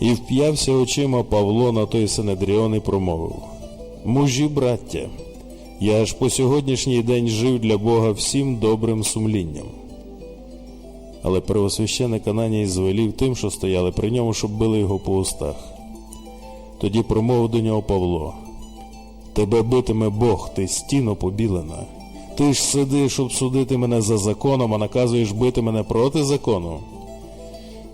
І вп'явся очима Павло на той Синедріон і промовив Мужі, браття, я аж по сьогоднішній день жив для Бога всім добрим сумлінням. Але первосвященик Ананій звелів тим, що стояли при ньому, щоб били його по устах. Тоді промовив до нього Павло Тебе битиме Бог, ти стіно побілена. Ти ж сидиш, щоб судити мене за законом, а наказуєш бити мене проти закону.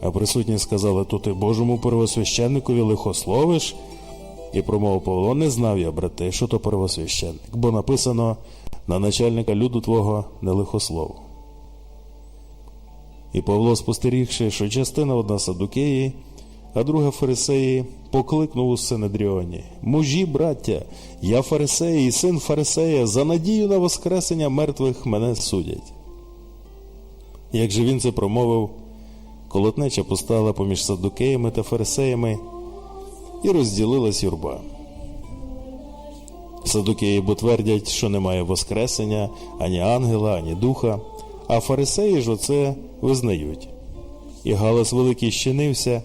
А присутні сказали, то ти Божому первосвященникові лихословиш? І промовив Павло, не знав я, брате, що то первосвященник, бо написано на начальника люду твого не лихослов. І Павло, спостерігши, що частина одна садукеї, а друга фарисеї, покликнув у Синедріоні Мужі, браття, я фарисей і син фарисея, за надію на воскресення мертвих мене судять. Як же він це промовив, колотнеча постала поміж садукеями та фарисеями і розділилась юрба. Садукеї бо твердять, що немає воскресення ані ангела, ані духа, а фарисеї ж оце визнають. І галас великий щинився,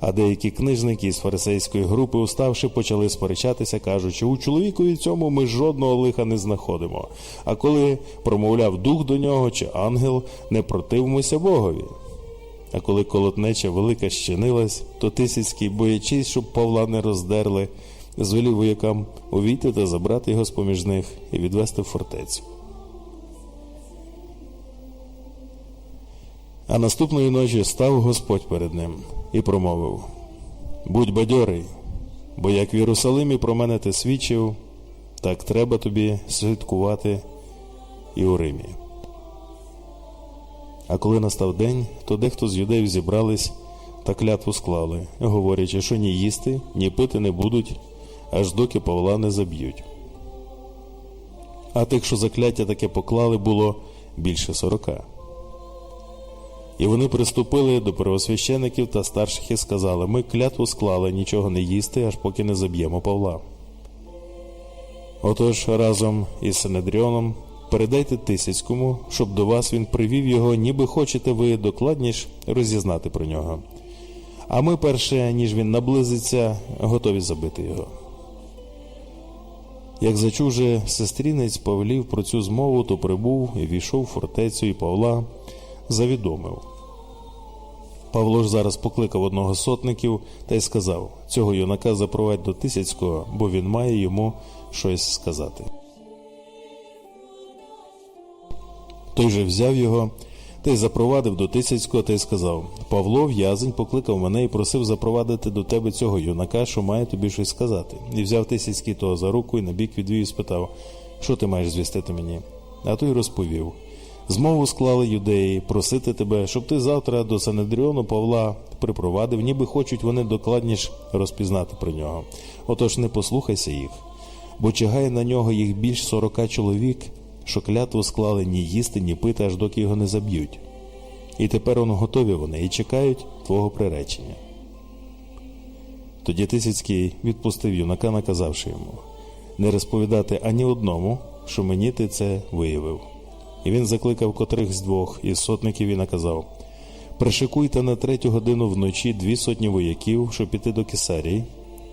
а деякі книжники із фарисейської групи, уставши, почали сперечатися, кажучи, у чоловікові цьому ми жодного лиха не знаходимо. А коли промовляв дух до нього чи ангел, не противимося Богові. А коли колотнеча велика щинилась, то Тисяцький, боячись, щоб Павла не роздерли, звелів воякам увійти та забрати його з поміж них і відвести в фортецю. А наступної ночі став Господь перед ним і промовив Будь бадьорий, бо як в Єрусалимі про мене ти свідчив, так треба тобі святкувати і у Римі. А коли настав день, то дехто з юдеїв зібрались та клятву склали, говорячи, що ні їсти, ні пити не будуть, аж доки Павла не заб'ють. А тих, що закляття таке поклали, було більше сорока. І вони приступили до первосвящеників та старших і сказали: Ми клятву склали нічого не їсти, аж поки не заб'ємо Павла. Отож разом із Синедріоном передайте Тисяцькому, щоб до вас він привів його, ніби хочете ви докладніш розізнати про нього. А ми, перше, ніж він наблизиться, готові забити його. Як зачув же сестрінець повелів про цю змову, то прибув і війшов в фортецю і Павла завідомив. Павло ж зараз покликав одного з сотників та й сказав цього юнака запровадь до Тисяцького, бо він має йому щось сказати. Той же взяв його та й запровадив до Тисяцького та й сказав Павло, в'язень, покликав мене і просив запровадити до тебе цього юнака, що має тобі щось сказати. І взяв Тисяцький того за руку і набік відвів і спитав, що ти маєш звістити мені? А той розповів. Змову склали юдеї просити тебе, щоб ти завтра до Санедріону Павла припровадив, ніби хочуть вони докладніше розпізнати про нього. Отож не послухайся їх, бо чигає на нього їх більш сорока чоловік, що клятву склали ні їсти, ні пити, аж доки його не заб'ють. І тепер он готові вони і чекають твого приречення. Тоді Тисяцький відпустив юнака, наказавши йому не розповідати ані одному, що мені ти це виявив. І він закликав котрих з двох із сотників і наказав Пришикуйте на третю годину вночі дві сотні вояків, щоб піти до Кесарії,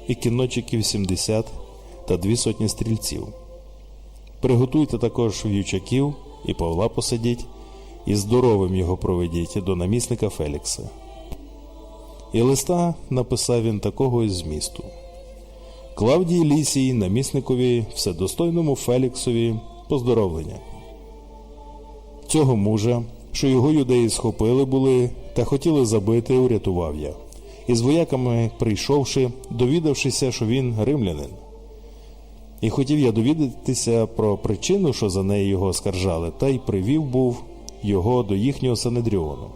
і кіннотчиків сімдесят та дві сотні стрільців. Приготуйте також в'ючаків і Павла посадіть, і здоровим його проведіть до намісника Фелікса. І листа написав він такого із змісту. Клавдії Лісій, намісникові, вседостойному Феліксові, поздоровлення цього мужа, що його юдеї схопили були та хотіли забити, урятував я. І з вояками, прийшовши, довідавшися, що він римлянин. І хотів я довідатися про причину, що за неї його оскаржали, та й привів був його до їхнього Санедріону.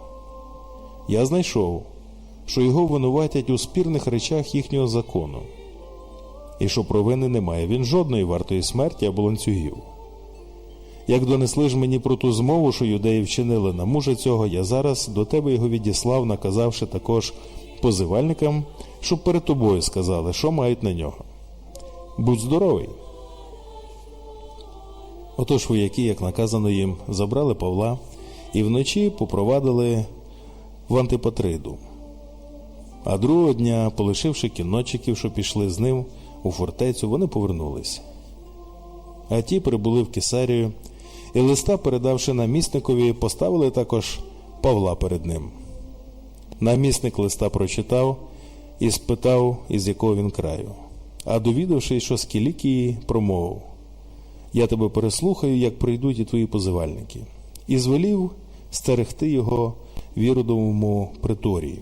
Я знайшов, що його винуватять у спірних речах їхнього закону, і що провини немає він жодної вартої смерті або ланцюгів. Як донесли ж мені про ту змову, що юдеї вчинили на мужа цього, я зараз до тебе його відіслав, наказавши також позивальникам, щоб перед тобою сказали, що мають на нього. Будь здоровий. Отож вояки, як наказано їм, забрали Павла і вночі попровадили в Антипатриду. А другого дня, полишивши кіночиків, що пішли з ним у фортецю, вони повернулись. А ті прибули в Кесарію, і листа, передавши намісникові, поставили також Павла перед ним. Намісник листа прочитав і спитав, із якого він краю. А довідавшись, що Скілікії, промовив Я тебе переслухаю, як прийдуть і твої позивальники, і звелів стерегти його в Іродовому приторії.